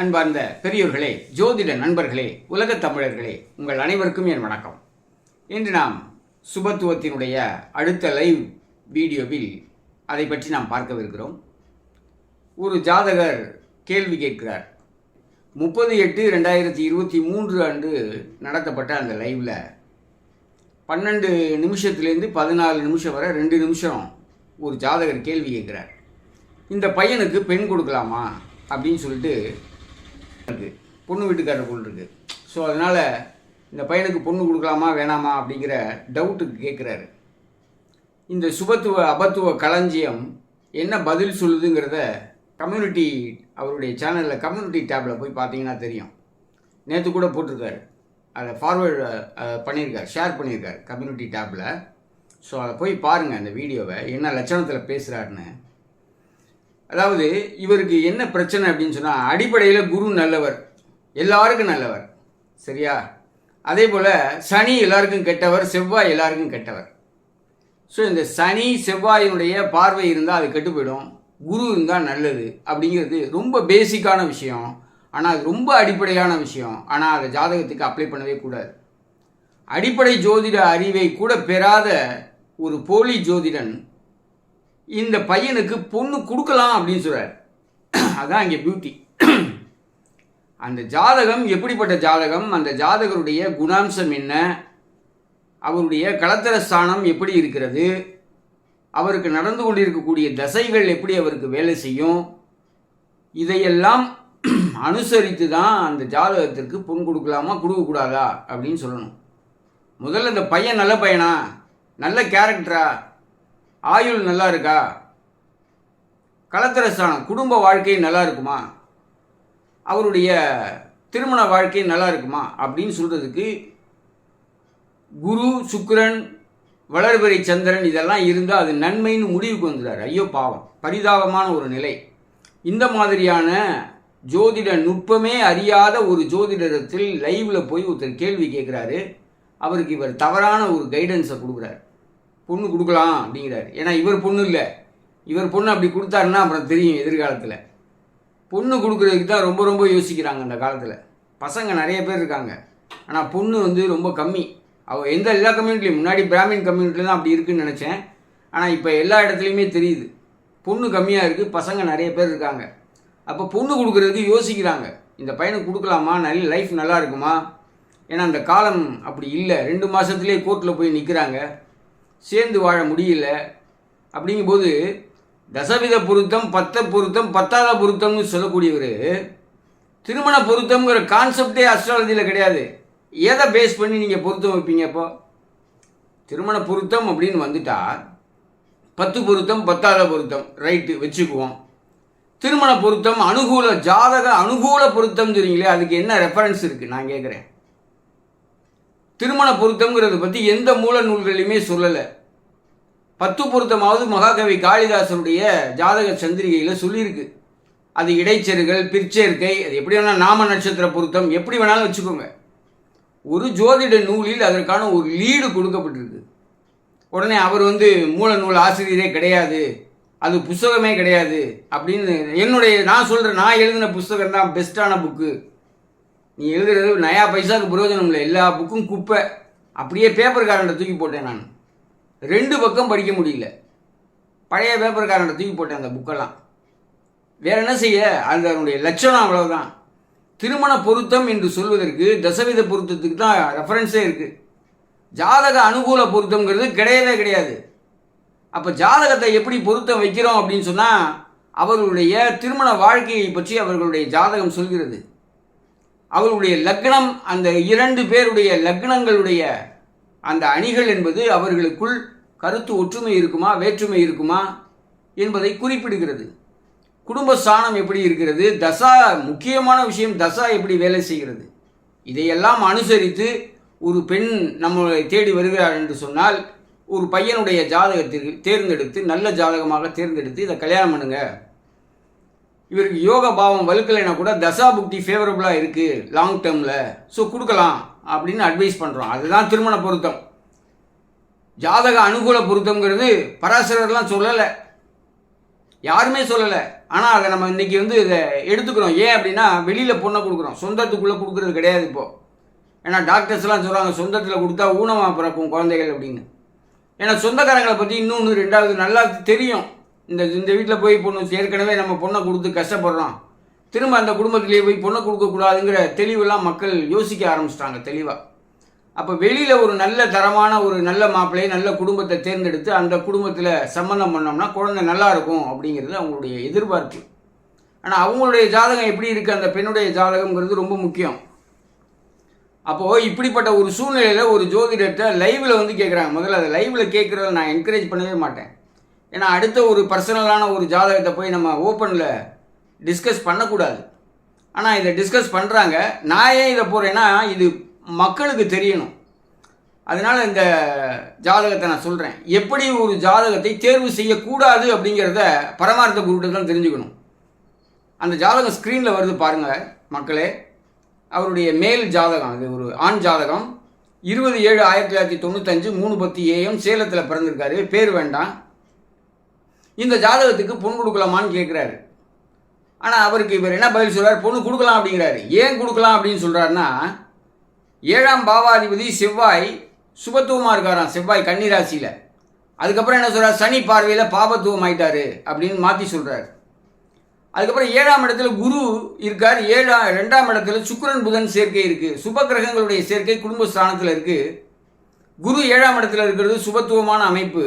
அன்பார்ந்த பெரியோர்களே ஜோதிட நண்பர்களே உலகத் தமிழர்களே உங்கள் அனைவருக்கும் என் வணக்கம். இன்று நாம் சுபத்துவத்தினுடைய அடுத்த லைவ் வீடியோவில் அதை பற்றி நாம் பார்க்கவிருக்கிறோம். ஒரு ஜாதகர் கேள்வி கேட்கிறார். முப்பது எட்டு ரெண்டாயிரத்தி இருபத்தி மூன்று அன்று நடத்தப்பட்ட அந்த லைவில் பன்னெண்டு நிமிஷத்துலேருந்து பதினாலு நிமிஷம் வரை ரெண்டு நிமிஷம் ஒரு ஜாதகர் கேள்வி கேட்குறார். இந்த பையனுக்கு பெண் கொடுக்கலாமா அப்படின்னு சொல்லிட்டு இருக்கு. பொண்ணு வீட்டுக்காரர் போல் இருக்கு. ஸோ அதனால் இந்த பையனுக்கு பொண்ணு கொடுக்கலாமா வேணாமா அப்படிங்கிற டவுட்டுக்கு கேட்குறாரு இந்த சுபத்துவ அபத்துவ களஞ்சியம் என்ன பதில் சொல்லுதுங்கிறத கம்யூனிட்டி அவருடைய சேனலில் கம்யூனிட்டி டேப்பில் போய் பார்த்தீங்கன்னா தெரியும். நேற்று கூட போட்டிருக்காரு. அதை ஃபார்வேர்டு பண்ணியிருக்காரு. ஷேர் பண்ணியிருக்காரு கம்யூனிட்டி டேப்பில் ஸோ அதை போய் பாருங்கள் அந்த வீடியோவை என்ன லட்சணத்தில் பேசுகிறாருன்னு அதாவது இவருக்கு என்ன பிரச்சனை அப்படின்னு சொன்னால் அடிப்படையில் குரு நல்லவர். எல்லாருக்கும் நல்லவர். சரியா? அதே போல் சனி எல்லாருக்கும் கெட்டவர் செவ்வாய் எல்லாருக்கும் கெட்டவர். ஸோ இந்த சனி செவ்வாயினுடைய பார்வை இருந்தால் அது கெட்டு போயிடும். குரு இருந்தால் நல்லது அப்படிங்கிறது ரொம்ப பேசிக்கான விஷயம். ஆனால் அது ரொம்ப அடிப்படையான விஷயம். ஆனால் அதை ஜாதகத்துக்கு அப்ளை பண்ணவே கூடாது. அடிப்படை ஜோதிட அறிவை கூட பெறாத ஒரு போலி ஜோதிடன் இந்த பையனுக்கு பொண்ணு கொடுக்கலாம் அப்படின்னு சொல்கிறார் அதான் இங்கே பியூட்டி அந்த ஜாதகம் எப்படிப்பட்ட ஜாதகம்? அந்த ஜாதகருடைய குணாம்சம் என்ன? அவருடைய களத்திர ஸ்தானம் எப்படி இருக்கிறது? அவருக்கு நடந்து கொண்டிருக்கக்கூடிய தசைகள் எப்படி அவருக்கு வேலை செய்யும்? இதையெல்லாம் அனுசரித்து தான் அந்த ஜாதகத்திற்கு பொன் கொடுக்கலாமா கொடுக்கக்கூடாதா அப்படின்னு சொல்லணும். முதல்ல இந்த பையன் நல்ல பையனா? நல்ல கேரக்டரா ஆயுள் நல்லா இருக்கா? கலத்திரஸ்தானம் குடும்ப வாழ்க்கை நல்லா இருக்குமா? அவருடைய திருமண வாழ்க்கை நல்லா இருக்குமா? அப்படின்னு சொல்கிறதுக்கு குரு சுக்கிரன் வளர்பிறை சந்திரன் இதெல்லாம் இருந்தால் அது நன்மைன்னு முடிவுக்கு வந்துடுறார். ஐயோ பாவம். பரிதாபமான ஒரு நிலை. இந்த மாதிரியான ஜோதிட நுட்பமே அறியாத ஒரு ஜோதிடத்தில் லைவில் போய் ஒருத்தர் கேள்வி கேட்குறாரு அவருக்கு இவர் தவறான ஒரு கைடன்ஸை கொடுக்குறாரு. பொண்ணு கொடுக்கலாம் அப்படிங்கிறாரு. ஏன்னா இவர் பொண்ணு இல்லை. இவர் பொண்ணு அப்படி கொடுத்தாருன்னா அப்புறம் தெரியும் எதிர்காலத்தில். பொண்ணு கொடுக்குறதுக்கு தான் ரொம்ப ரொம்ப யோசிக்கிறாங்க அந்த காலத்தில். பசங்க நிறைய பேர் இருக்காங்க. ஆனால் பொண்ணு வந்து ரொம்ப கம்மி. அவ எந்த எல்லா கம்யூனிட்டிலையும் முன்னாடி பிராமின் கம்யூனிட்டியில் தான் அப்படி இருக்குன்னு நினச்சேன். ஆனால் இப்போ எல்லா இடத்துலையுமே தெரியுது. பொண்ணு கம்மியாக இருக்குது பசங்க நிறைய பேர் இருக்காங்க. அப்போ பொண்ணு கொடுக்குறதுக்கு யோசிக்கிறாங்க. இந்த பையனுக்கு கொடுக்கலாமா? நல்ல லைஃப் நல்லா இருக்குமா? ஏன்னா அந்த காலம் அப்படி இல்லை. ரெண்டு மாதத்துலேயே கோர்ட்டில் போய் நிற்கிறாங்க சேர்ந்து வாழ முடியல. அப்படிங்கும்போது தசவித பொருத்தம் பத்த பொருத்தம் பத்தாத பொருத்தம்னு சொல்லக்கூடியவர் திருமண பொருத்தம்ங்கிற கான்செப்டே அஸ்ட்ராலஜியில் கிடையாது. எதை பேஸ் பண்ணி நீங்கள் பொருத்தம் வைப்பீங்க இப்போ திருமண பொருத்தம் அப்படின்னு வந்துட்டா பத்து பொருத்தம் பத்தாத பொருத்தம் ரைட்டு வச்சுக்குவோம். திருமண பொருத்தம் அனுகூல ஜாதக அனுகூல பொருத்தம் தெரியுங்களே அதுக்கு என்ன ரெஃபரன்ஸ் இருக்குது நான் கேட்குறேன் திருமண பொருத்தம்ங்கிறத பற்றி எந்த மூல நூல்களையுமே சொல்லலை. பத்து பொருத்தமாவது மகாகவி காளிதாசனுடைய ஜாதக சந்திரிகையில் சொல்லியிருக்கு. அது இடைச்செருகள் பிற்சேர்க்கை அது எப்படி வேணால் நாம நட்சத்திர பொருத்தம் எப்படி வேணாலும் வச்சுக்கோங்க. ஒரு ஜோதிட நூலில் அதற்கான ஒரு லீடு கொடுக்கப்பட்டிருக்கு. உடனே அவர் வந்து மூல நூல் ஆசிரியரே கிடையாது அது புஸ்தகமே கிடையாது அப்படின்னு என்னுடைய நான் சொல்கிறேன் நான் எழுதின புஸ்தகம் தான் பெஸ்ட்டான புக்கு நீ எழுதுறது நயா பைசாவுக்கு பிரயோஜனம் இல்லை எல்லா புக்கும் குப்பை. அப்படியே பேப்பர்காரன்ட்ட தூக்கி போட்டேன் நான். ரெண்டு பக்கம் படிக்க முடியல. பழைய பேப்பர்காரன்ட்ட தூக்கி போட்டேன் அந்த புக்கெல்லாம் வேற என்ன செய்ய? அந்த அதனுடைய லட்சணம் அவ்வளவுதான். திருமண பொருத்தம் என்று சொல்வதற்கு தசவித பொருத்தத்துக்கு தான் ரெஃபரன்ஸே இருக்குது ஜாதக அனுகூல பொருத்தம்ங்கிறது கிடையவே கிடையாது. அப்போ ஜாதகத்தை எப்படி பொருத்தம் வைக்கிறோம் அப்படின்னு சொன்னால் அவர்களுடைய திருமண வாழ்க்கையை பற்றி அவர்களுடைய ஜாதகம் சொல்கிறது. அவர்களுடைய லக்னம் அந்த இரண்டு பேருடைய லக்னங்களுடைய அந்த அணிகள் என்பது அவர்களுக்குள் கருத்து ஒற்றுமை இருக்குமா வேற்றுமை இருக்குமா என்பதை குறிப்பிடுகிறது. குடும்ப ஸ்தானம் எப்படி இருக்கிறது? தசா முக்கியமான விஷயம் தசா எப்படி வேலை செய்கிறது? இதையெல்லாம் அனுசரித்து ஒரு பெண் நம்மளை தேடி வருகிறார் என்று சொன்னால் ஒரு பையனுடைய ஜாதகத்திற்கு தேர்ந்தெடுத்து நல்ல ஜாதகமாக தேர்ந்தெடுத்து இதை கல்யாணம் பண்ணுங்க. இவருக்கு யோக பாவம் வலுக்கலைன்னா கூட தசா புக்தி ஃபேவரபுளாக இருக்குது லாங் டேர்மில் ஸோ கொடுக்கலாம் அப்படின்னு அட்வைஸ் பண்ணுறோம் அதுதான் திருமண பொருத்தம். ஜாதக அனுகூல பொருத்தம்ங்கிறது பராசரர்லாம் சொல்லலை. யாருமே சொல்லலை. ஆனால் அதை நம்ம இன்னைக்கு வந்து இதை எடுத்துக்கிறோம். ஏன் அப்படின்னா வெளியில் பொண்ணை கொடுக்குறோம். சொந்தத்துக்குள்ளே கொடுக்குறது கிடையாது இப்போது ஏன்னா டாக்டர்ஸ்லாம் சொல்கிறாங்க சொந்தத்தில் கொடுத்தா ஊனமாக பிறக்கும் குழந்தைகள் அப்படின்னு. ஏன்னா சொந்தக்காரங்களை பற்றி இன்னொன்று ரெண்டாவது நல்லா தெரியும். இந்த இந்த வீட்டில் போய் பொண்ணு ஏற்கனவே நம்ம பொண்ணை கொடுத்து கஷ்டப்படுறோம். திரும்ப அந்த குடும்பத்திலேயே போய் பொண்ணை கொடுக்கக்கூடாதுங்கிற தெளிவெல்லாம் மக்கள் யோசிக்க ஆரம்பிச்சிட்டாங்க தெளிவாக அப்போ வெளியில் ஒரு நல்ல தரமான ஒரு நல்ல மாப்பிள்ளையை நல்ல குடும்பத்தை தேர்ந்தெடுத்து அந்த குடும்பத்தில் சம்மந்தம் பண்ணோம்னா குழந்தை நல்லா இருக்கும் அப்படிங்கிறது அவங்களுடைய எதிர்பார்ப்பு. ஆனால் அவங்களுடைய ஜாதகம் எப்படி இருக்குது அந்த பெண்ணுடைய ஜாதகம்ங்கிறது ரொம்ப முக்கியம். அப்போது இப்படிப்பட்ட ஒரு சூழ்நிலையில் ஒரு ஜோதிடத்தை லைவில் வந்து கேட்குறாங்க முதல்ல அதை லைவில் கேட்குறத நான் என்கரேஜ் பண்ணவே மாட்டேன். ஏன்னா அடுத்த ஒரு பர்சனலான ஒரு ஜாதகத்தை போய் நம்ம ஓப்பனில் டிஸ்கஸ் பண்ணக்கூடாது. ஆனால் இதை டிஸ்கஸ் பண்ணுறாங்க நான் ஏன் இதை போகிறேன்னா இது மக்களுக்கு தெரியணும். அதனால் இந்த ஜாதகத்தை நான் சொல்கிறேன் எப்படி ஒரு ஜாதகத்தை தேர்வு செய்யக்கூடாது அப்படிங்கிறத பரமார்த்த குருட்டு தான் தெரிஞ்சுக்கணும். அந்த ஜாதகம் ஸ்க்ரீனில் வருது பாருங்கள் மக்களே. அவருடைய மேல் ஜாதகம் அது ஒரு ஆண் ஜாதகம். இருபது ஏழு ஆயிரத்தி தொள்ளாயிரத்தி தொண்ணூத்தஞ்சு மூணு பத்து ஏஎம் சேலத்தில் பிறந்திருக்காரு. பேர் வேண்டாம். இந்த ஜாதகத்துக்கு பொண்ணு கொடுக்கலாமான்னு கேட்குறாரு ஆனால் அவருக்கு இவர் என்ன பதில் சொல்கிறார் பொண்ணு கொடுக்கலாம் அப்படிங்கிறாரு. ஏன் கொடுக்கலாம் அப்படின்னு சொல்கிறாருன்னா ஏழாம் பாவாதிபதி செவ்வாய் சுபத்துவமாக இருக்காராம். செவ்வாய் கன்னிராசியில் அதுக்கப்புறம் என்ன சொல்கிறார் சனி பார்வையில் பாபத்துவம் ஆயிட்டாரு அப்படின்னு மாற்றி சொல்கிறார் அதுக்கப்புறம் ஏழாம் இடத்துல குரு இருக்கார். ஏழாம் ரெண்டாம் இடத்துல சுக்கிரன் புதன் சேர்க்கை இருக்குது சுப கிரகங்களுடைய சேர்க்கை குடும்ப ஸ்தானத்தில் இருக்குது குரு ஏழாம் இடத்துல இருக்கிறது சுபத்துவமான அமைப்பு.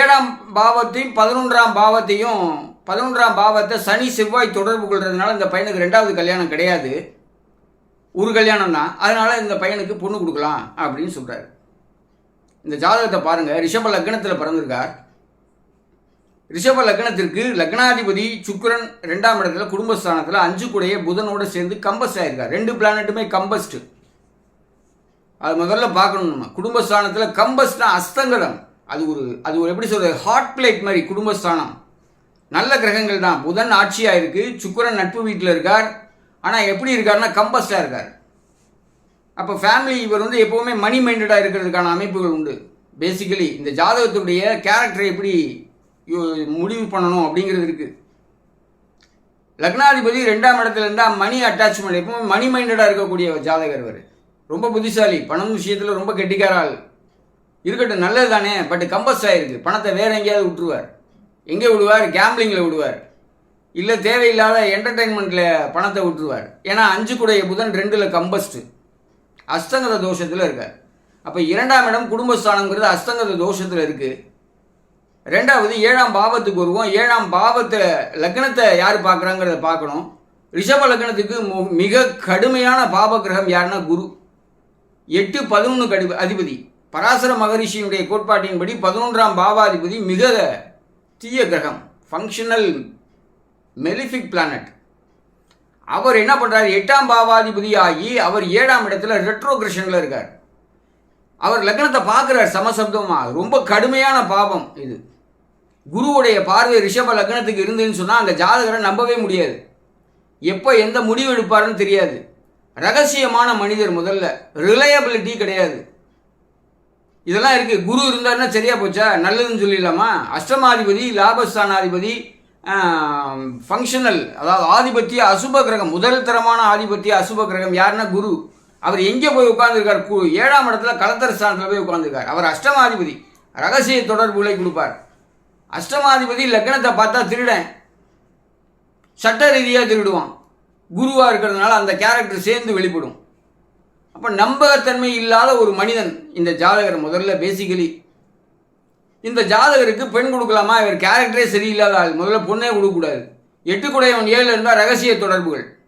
ஏழாம் பாவத்தையும் பதினொன்றாம் பாவத்தையும் பதினொன்றாம் பாவத்தை சனி செவ்வாய் தொடர்பு கொள்றதுனால இந்த பையனுக்கு ரெண்டாவது கல்யாணம் கிடையாது. ஒரு கல்யாணம் தான் அதனால் இந்த பையனுக்கு பொண்ணு கொடுக்கலாம் அப்படின்னு சொல்கிறார் இந்த ஜாதகத்தை பாருங்கள் ரிஷப லக்னத்தில் பிறந்திருக்கார். ரிஷப லக்னத்திற்கு லக்னாதிபதி சுக்கிரன் ரெண்டாம் இடத்துல குடும்பஸ்தானத்தில் அஞ்சு கூடைய புதனோட சேர்ந்து கம்பஸ் ஆகிருக்கார் ரெண்டு பிளானட்டுமே கம்பஸ்ட். அது முதல்ல பார்க்கணும் நம்ம. குடும்பஸ்தானத்தில் கம்பஸ்னா அஸ்தங்கடம். அது ஒரு அது ஒரு எப்படி சொல்கிறது ஹாட் பிளேட் மாதிரி குடும்பஸ்தானம். நல்ல கிரகங்கள் தான். புதன் ஆட்சியாக இருக்குது சுக்கரன் நட்பு வீட்டில் இருக்கார். ஆனால் எப்படி இருக்காருன்னா கம்பஸ்டாக இருக்கார். அப்போ ஃபேமிலி இவர் வந்து எப்போவுமே மணி மைண்டடாக இருக்கிறதுக்கான அமைப்புகள் உண்டு. பேசிக்கலி இந்த ஜாதகத்துடைய கேரக்டரை எப்படி முடிவு பண்ணணும் அப்படிங்கிறது இருக்குது லக்னாதிபதி ரெண்டாம் இடத்துல இருந்தால் மணி அட்டாச்மெண்ட் எப்பவுமே மணி மைண்டடாக இருக்கக்கூடிய ஜாதகர் இவர். ரொம்ப புத்திசாலி. பணம் விஷயத்தில் ரொம்ப கெட்டிக்காராள் இருக்கட்டும் நல்லது தானே பட் கம்பஸ் ஆயிருக்கு. பணத்தை வேற எங்கேயாவது விட்டுருவார். எங்கே விடுவார்? கேம்பிளிங்கில் விடுவார். இல்லை தேவையில்லாத என்டர்டெயின்மெண்ட்டில் பணத்தை விட்டுருவார். ஏன்னா அஞ்சு குடைய புதன் ரெண்டில் கம்பஸ்ட்டு அஸ்தங்கத தோஷத்தில் இருக்கார். அப்போ இரண்டாம் இடம் குடும்பஸ்தானங்கிறது அஸ்தங்கத தோஷத்தில் இருக்குது ரெண்டாவது ஏழாம் பாவத்துக்கு வருவோம். ஏழாம் பாவத்தை லக்னத்தை யார் பார்க்குறாங்கிறத பார்க்கணும். ரிஷப லக்னத்துக்கு மு- மிக கடுமையான பாவகிரகம் யாருன்னா குரு. எட்டு பதினொன்று கடி அதிபதி. பராசர மகரிஷியினுடைய கோட்பாட்டின்படி பதினொன்றாம் பாவாதிபதி மிக தீய கிரகம் ஃபங்க்ஷனல் மெலிஃபிக் பிளானட் அவர் என்ன பண்ணுறார் எட்டாம் பாவாதிபதி ஆகி அவர் ஏழாம் இடத்துல ரெட்ரோகிரஷனில் இருக்கார். அவர் லக்னத்தை பார்க்குறார் சமசப்தமாக ரொம்ப கடுமையான பாவம் இது. குருவுடைய பார்வை ரிஷப லக்னத்துக்கு இருந்துன்னு சொன்னால் அந்த ஜாதகரை நம்பவே முடியாது. எப்போ எந்த முடிவு எடுப்பாருன்னு தெரியாது. ரகசியமான மனிதர் முதல்ல. ரிலையபிலிட்டி கிடையாது. இதெல்லாம் இருக்குது குரு இருந்தாருன்னா சரியா போச்சா? நல்லதுன்னு சொல்லிடலாமா? அஷ்டமாதிபதி லாபஸ்தானாதிபதி ஃபங்க்ஷனல் அதாவது ஆதிபத்திய அசுப கிரகம் முதல் தரமான ஆதிபத்திய அசுப கிரகம் யாருன்னா குரு. அவர் எங்கே போய் உட்கார்ந்துருக்கார்? கு ஏழாம் இடத்துல கலத்தர ஸ்தானத்தில் போய் உட்கார்ந்துருக்கார். அவர் அஷ்டமாதிபதி. ரகசிய தொடர்புகளை கொடுப்பார். அஷ்டமாதிபதி லக்னத்தை பார்த்தா திருடன். சட்ட ரீதியாக திருடுவான். குருவாக இருக்கிறதுனால அந்த கேரக்டர் சேர்ந்து வெளிப்படும். அப்போ நம்பகத்தன்மை இல்லாத ஒரு மனிதன் இந்த ஜாதகர் முதல்ல பேசிக்கலி இந்த ஜாதகருக்கு பெண் கொடுக்கலாமா? இவர் கேரக்டரே சரியில்லாத ஆள். முதல்ல பொண்ணே கொடுக்கக்கூடாது. எட்டு குடையவன் ஏழு இருந்தால் ரகசிய தொடர்புகள்.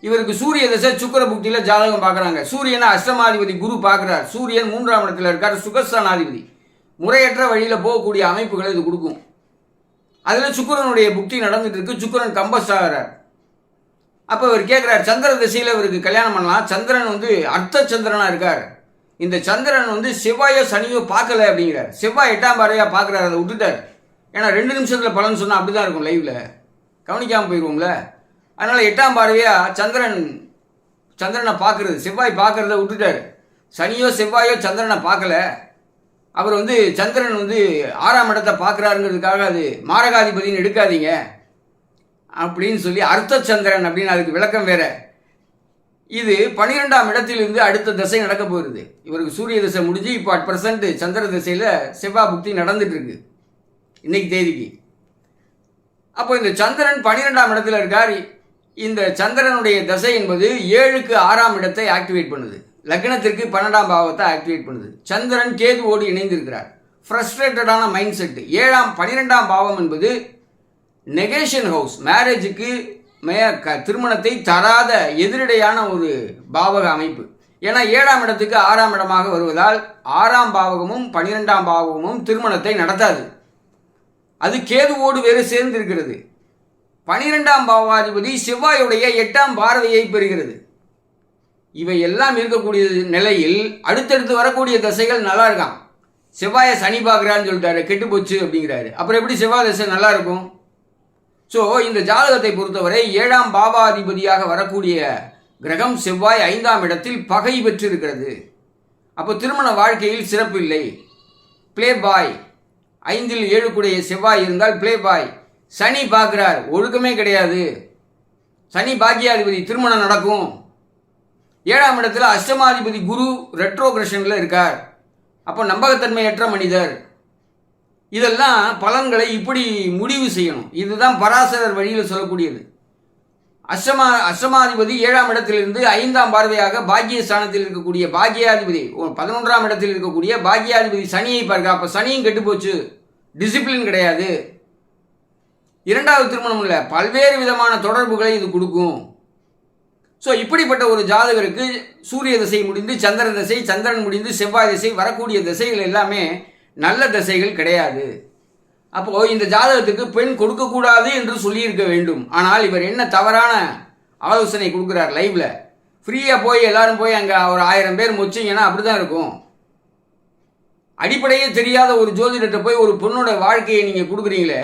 இவருக்கு சூரிய தசை சுக்கர புக்தியில் ஜாதகம் பார்க்குறாங்க. சூரியனை அஷ்டமாதிபதி குரு பார்க்குறார். சூரியன் மூன்றாம் இடத்துல இருக்கார் சுகஸ்தானாதிபதி. முறையற்ற வழியில் போகக்கூடிய அமைப்புகளை இது கொடுக்கும். அதில் சுக்கிரனுடைய புக்தி நடந்துட்டு இருக்கு. சுக்கிரன் கம்பஸ் ஆகிறார் அப்போ இவர் கேட்குறாரு சந்திர திசையில் இவருக்கு கல்யாணம் பண்ணலாம். சந்திரன் வந்து அர்த்த சந்திரனாக இருக்கார். இந்த சந்திரன் வந்து செவ்வாயோ சனியோ பார்க்கல அப்படிங்கிறார். செவ்வாய் எட்டாம் பார்வையாக பார்க்குறாரு அதை விட்டுட்டார். ஏன்னா ரெண்டு நிமிஷத்தில் பலன் சொன்னால் அப்படி தான் இருக்கும் லைவில் கவனிக்காமல் போயிடுவோம்ல அதனால் எட்டாம் பார்வையாக சந்திரன் சந்திரனை பார்க்குறது செவ்வாய் பார்க்குறத விட்டுட்டார். சனியோ செவ்வாயோ சந்திரனை பார்க்கல. அவர் வந்து சந்திரன் வந்து ஆறாம் இடத்தை பார்க்குறாருங்கிறதுக்காக அது மாரகாதிபதின்னு எடுக்காதீங்க. அப்படின்னு சொல்லி அர்த்த சந்திரன் அப்படின்னு அதுக்கு விளக்கம் வேற. இது பனிரெண்டாம் இடத்திலிருந்து அடுத்த திசை நடக்க போகிறது. இவருக்கு சூரிய திசை முடிஞ்சு இப்போ அட் பர்சன்ட் சந்திர திசையில் செவ்வாய் புக்தி நடந்துட்டு இருக்கு. இன்னைக்கு தேதிக்கு. அப்போ இந்த சந்திரன் பனிரெண்டாம் இடத்துல இருக்கார். இந்த சந்திரனுடைய தசை என்பது ஏழுக்கு ஆறாம் இடத்தை ஆக்டிவேட் பண்ணுது. லக்னத்திற்கு பன்னெண்டாம் பாவத்தை ஆக்டிவேட் பண்ணுது. சந்திரன் கேதுவோடு இணைந்திருக்கிறார். ஃப்ரஸ்ட்ரேட்டடான மைண்ட் செட்டு ஏழாம் பன்னிரெண்டாம் பாவம் என்பது நெகேஷன் ஹவுஸ் மேரேஜுக்கு மே க திருமணத்தை தராத எதிரடையான ஒரு பாவக அமைப்பு. ஏன்னா ஏழாம் இடத்துக்கு ஆறாம் இடமாக வருவதால் ஆறாம் பாவகமும் பன்னிரெண்டாம் பாவகமும் திருமணத்தை நடத்தாது. அது கேதுவோடு வேறு சேர்ந்து இருக்கிறது பனிரெண்டாம் பாவாதிபதி செவ்வாயுடைய எட்டாம் பார்வையை பெறுகிறது. இவை எல்லாம் இருக்கக்கூடிய நிலையில் அடுத்தடுத்து வரக்கூடிய தசைகள் நல்லா இருக்கான் செவ்வாயை சனி பார்க்குறான்னு சொல்லிட்டாரு கெட்டு போச்சு அப்படிங்கிறாரு. அப்புறம் எப்படி செவ்வாய் தசை நல்லா இருக்கும்? ஸோ இந்த ஜாதகத்தை பொறுத்தவரை ஏழாம் பாவாதிபதியாக வரக்கூடிய கிரகம் செவ்வாய் ஐந்தாம் இடத்தில் பகை பெற்றிருக்கிறது. அப்போ திருமண வாழ்க்கையில் சிறப்பு இல்லை. ப்ளே பாய் ஐந்தில் ஏழுக்குடைய செவ்வாய் இருந்தால் ப்ளே பாய் சனி பார்க்குறார். ஒழுக்கமே கிடையாது. சனி பாக்கியாதிபதி திருமணம் நடக்கும். ஏழாம் இடத்துல அஷ்டமாதிபதி குரு ரெட்ரோகிரஷனில் இருக்கார். அப்போ நம்பகத்தன்மையற்ற மனிதர். இதெல்லாம் பலன்களை இப்படி முடிவு செய்யணும். இதுதான் பராசரர் வழியில் சொல்லக்கூடியது. அஷ்டமா அஷ்டமாதிபதி ஏழாம் இடத்திலிருந்து ஐந்தாம் பார்வையாக பாக்கிய ஸ்தானத்தில் இருக்கக்கூடிய பாக்கியாதிபதி பதினொன்றாம் இடத்தில் இருக்கக்கூடிய பாக்கியாதிபதி சனியை பார்க்க அப்போ சனியும் கெட்டு போச்சு. டிசிப்ளின் கிடையாது. இரண்டாவது திருமணம் இல்லை. பல்வேறு விதமான தொடர்புகளை இது கொடுக்கும். ஸோ இப்படிப்பட்ட ஒரு ஜாதகருக்கு சூரிய திசை முடிந்து சந்திர திசை சந்திரன் முடிந்து செவ்வாய் திசை வரக்கூடிய திசைகள் எல்லாமே நல்ல திசைகள் கிடையாது. அப்போது இந்த ஜாதகத்துக்கு பெண் கொடுக்கக்கூடாது என்று சொல்லியிருக்க வேண்டும். ஆனால் இவர் என்ன தவறான ஆலோசனை கொடுக்குறார் லைவ்ல? ஃப்ரீயாக போய் எல்லாரும் போய் அங்கே ஒரு ஆயிரம் பேர் முச்சிங்கன்னா அப்படி தான் இருக்கும். அடிப்படையே தெரியாத ஒரு ஜோதிடத்தை போய் ஒரு பொண்ணோட வாழ்க்கையை நீங்கள் கொடுக்குறீங்களே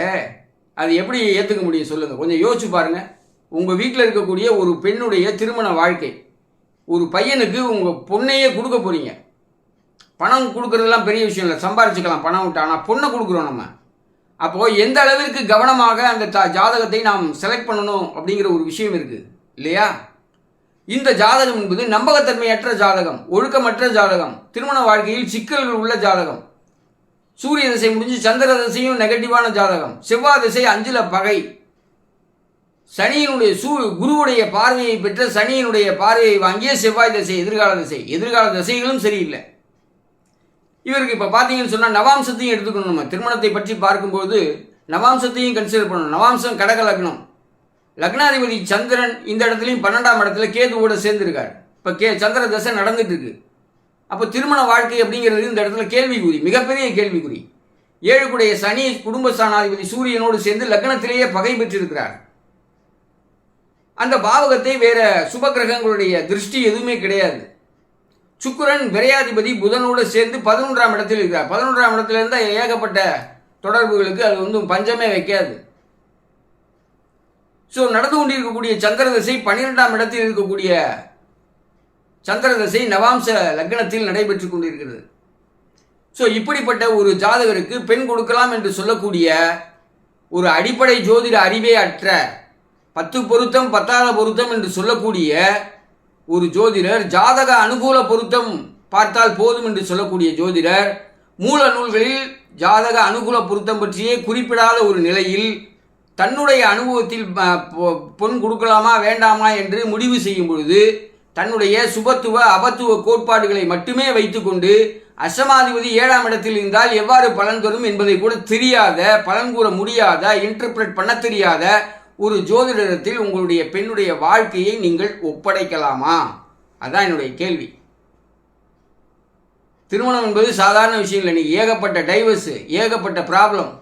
அது எப்படி ஏற்றுக்க முடியும் சொல்லுங்கள் கொஞ்சம் யோசிச்சு பாருங்கள் உங்கள் வீட்டில் இருக்கக்கூடிய ஒரு பெண்ணுடைய திருமண வாழ்க்கை ஒரு பையனுக்கு உங்கள் பொண்ணையே கொடுக்க போகிறீங்க பணம் கொடுக்குறதுலாம் பெரிய விஷயம் இல்லை. சம்பாரிச்சுக்கலாம். பணம் விட்டு. ஆனால் பொண்ணை கொடுக்குறோம் நம்ம. அப்போது எந்த அளவிற்கு கவனமாக அந்த த ஜாதகத்தை நாம் செலக்ட் பண்ணணும் அப்படிங்கிற ஒரு விஷயம் இருக்குது இல்லையா? இந்த ஜாதகம் என்பது நம்பகத்தன்மையற்ற ஜாதகம் ஒழுக்கமற்ற ஜாதகம் திருமண வாழ்க்கையில் சிக்கல்கள் உள்ள ஜாதகம். சூரிய திசை முடிஞ்சு சந்திர திசையும் நெகட்டிவான ஜாதகம். செவ்வாய் திசை அஞ்சில பகை. சனியினுடைய சூ குருவுடைய பார்வையை பெற்ற சனியினுடைய பார்வையை வாங்கிய செவ்வாய் திசை எதிர்கால திசை. எதிர்கால திசைகளும் சரியில்லை. இவருக்கு இப்போ பார்த்தீங்கன்னு சொன்னால் நவாம்சத்தையும் எடுத்துக்கணும் நம்ம. திருமணத்தை பற்றி பார்க்கும்போது நவாம்சத்தையும் கன்சிடர் பண்ணணும். நவாம்சம் கடக லக்னம். லக்னாதிபதி சந்திரன் இந்த இடத்துலையும் பன்னெண்டாம் இடத்துல கேதுவோட சேர்ந்துருக்கார். இப்போ கே சந்திர தசை நடந்துட்டு இருக்கு அப்போ திருமண வாழ்க்கை அப்படிங்கிறது இந்த இடத்துல கேள்விக்குறி மிகப்பெரிய கேள்விக்குறி. ஏழுக்குடைய சனி குடும்பஸ்தானாதிபதி சூரியனோடு சேர்ந்து லக்னத்திலேயே பகை பெற்றிருக்கிறார். அந்த பாவகத்தை வேற சுப கிரகங்களுடைய திருஷ்டி எதுவுமே கிடையாது. சுக்கிரன் விரையாதிபதி புதனோடு சேர்ந்து பதினொன்றாம் இடத்தில் இருக்கிறார். பதினொன்றாம் இடத்துல ஏகப்பட்ட தொடர்புகளுக்கு அது வந்து பஞ்சமே வைக்காது. ஸோ நடந்து கொண்டிருக்கக்கூடிய சந்திர திசை பன்னிரெண்டாம் இடத்தில் இருக்கக்கூடிய சந்திர திசை நவாம்ச லக்னத்தில் நடைபெற்று கொண்டிருக்கிறது. ஸோ இப்படிப்பட்ட ஒரு ஜாதகருக்கு பெண் கொடுக்கலாம் என்று சொல்லக்கூடிய ஒரு அடிப்படை ஜோதிட அறிவே அற்ற பத்து பொருத்தம் பத்தாத பொருத்தம் என்று சொல்லக்கூடிய ஒரு ஜோதிடர் ஜாதக அனுகூல பொருத்தம் பார்த்தால் போதும் என்று சொல்லக்கூடிய ஜோதிடர் மூல நூல்களில் ஜாதக அனுகூல பொருத்தம் பற்றியே குறிப்பிடாத ஒரு நிலையில் தன்னுடைய அனுபவத்தில் பொ- பொன் கொடுக்கலாமா வேண்டாமா என்று முடிவு செய்யும் பொழுது தன்னுடைய சுபத்துவ அபத்துவ கோட்பாடுகளை மட்டுமே வைத்துக்கொண்டு அசமாதிபதி ஏழாம் இடத்தில் இருந்தால் எவ்வாறு பலன் தரும் என்பதை கூட தெரியாத பலன் கூற முடியாத இன்டர்பிரட் பண்ண தெரியாத ஒரு ஜோதிடத்தில் உங்களுடைய பெண்ணுடைய வாழ்க்கையை நீங்கள் ஒப்படைக்கலாமா? அதான் என்னுடைய கேள்வி. திருமணம் என்பது சாதாரண விஷயம் இல்லை. நீ ஏகப்பட்ட டைவர்ஸு ஏகப்பட்ட problem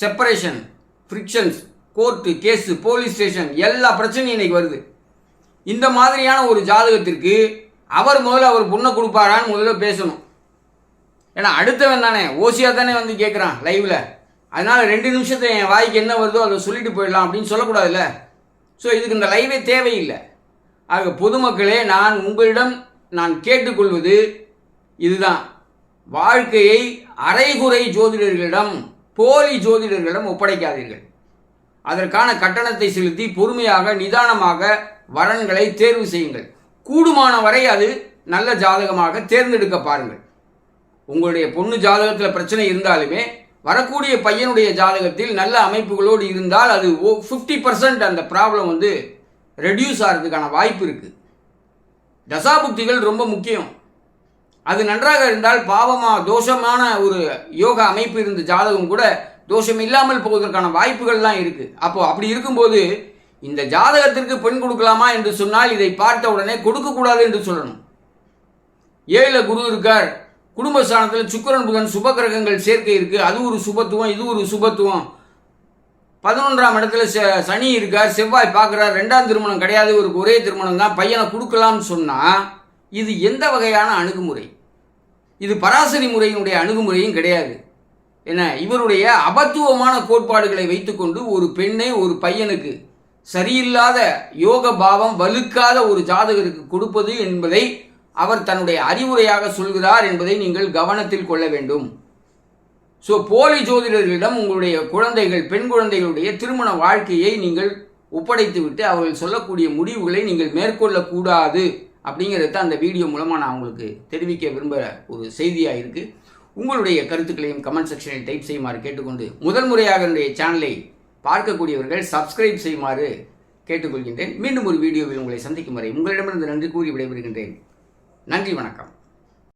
separation frictions court case police station எல்லா பிரச்சனையும் இன்னைக்கு வருது. இந்த மாதிரியான ஒரு ஜாதகத்திற்கு அவர் முதல்ல அவர் பொண்ணை கொடுப்பாரான்னு முதல்ல பேசணும். ஏன்னா அடுத்தவன் தானே. ஓசியா தானே வந்து கேட்குறான் லைவில் அதனால் ரெண்டு நிமிஷத்தை என் வாய்க்கு என்ன வருதோ அதை சொல்லிட்டு போயிடலாம் அப்படின்னு சொல்லக்கூடாதுல்ல? ஸோ இதுக்கு இந்த லைவே தேவையில்லை. ஆக பொதுமக்களே நான் உங்களிடம் நான் கேட்டுக்கொள்வது இதுதான். வாழ்க்கையை அரைகுறை ஜோதிடர்களிடம் போலி ஜோதிடர்களிடம் ஒப்படைக்காதீர்கள். அதற்கான கட்டணத்தை செலுத்தி பொறுமையாக நிதானமாக வரன்களை தேர்வு செய்யுங்கள். கூடுமான வரை அது நல்ல ஜாதகமாக தேர்ந்தெடுக்க பாருங்கள். உங்களுடைய பொண்ணு ஜாதகத்தில் பிரச்சனை இருந்தாலுமே வரக்கூடிய பையனுடைய ஜாதகத்தில் நல்ல அமைப்புகளோடு இருந்தால் அது ஓ ஃபிஃப்டி பர்சன்ட் அந்த ப்ராப்ளம் வந்து ரெடியூஸ் ஆகிறதுக்கான வாய்ப்பு இருக்குது தசாபுக்திகள் ரொம்ப முக்கியம். அது நன்றாக இருந்தால் பாவமாக தோஷமான ஒரு யோக அமைப்பு இருந்த ஜாதகம் கூட தோஷம் இல்லாமல் போவதற்கான வாய்ப்புகள்லாம் இருக்குது அப்போது அப்படி இருக்கும்போது இந்த ஜாதகத்திற்கு பெண் கொடுக்கலாமா என்று சொன்னால் இதை பார்த்த உடனே கொடுக்கக்கூடாது என்று சொல்லணும். ஏழில் குரு இருக்கார். குடும்பஸ்தானத்தில் சுக்கிரன் புதன் சுப கிரகங்கள் சேர்க்கை இருக்கு. அது ஒரு சுபத்துவம் இது ஒரு சுபத்துவம். பதினொன்றாம் இடத்துல ச- சனி இருக்கார் செவ்வாய் பார்க்குறார். ரெண்டாம் திருமணம் கிடையாது ஒரு ஒரே திருமணம் தான். பையனை கொடுக்கலாம்னு சொன்னால் இது எந்த வகையான அணுகுமுறை? இது பராசரி முறையினுடைய அணுகுமுறையும் கிடையாது. என்ன? இவருடைய அபத்துவமான கோட்பாடுகளை வைத்துக்கொண்டு ஒரு பெண்ணை ஒரு பையனுக்கு சரியில்லாத யோக பாவம் வலுக்காத ஒரு ஜாதகருக்கு கொடுப்பது என்பதை அவர் தன்னுடைய அறிவுரையாக சொல்கிறார் என்பதை நீங்கள் கவனத்தில் கொள்ள வேண்டும். ஸோ போலி ஜோதிடர்களிடம் உங்களுடைய குழந்தைகள் பெண் குழந்தைகளுடைய திருமண வாழ்க்கையை நீங்கள் ஒப்படைத்துவிட்டு அவர்கள் சொல்லக்கூடிய முடிவுகளை நீங்கள் மேற்கொள்ளக்கூடாது அப்படிங்கிறது தான் அந்த வீடியோ மூலமாக நான் உங்களுக்கு தெரிவிக்க விரும்புகிற ஒரு செய்தியாக இருக்குது உங்களுடைய கருத்துக்களையும் கமெண்ட் செக்ஷனில் டைப் செய்யுமாறு கேட்டுக்கொண்டு முதல் முறையாக என்னுடைய சேனலை பார்க்கக்கூடியவர்கள் சப்ஸ்கிரைப் செய்யுமாறு கேட்டுக்கொள்கின்றேன். மீண்டும் ஒரு வீடியோவில் உங்களை சந்திக்கும் வரை உங்களிடமிருந்து நன்றி கூறி விடைபெறுகின்றேன். நன்றி வணக்கம்.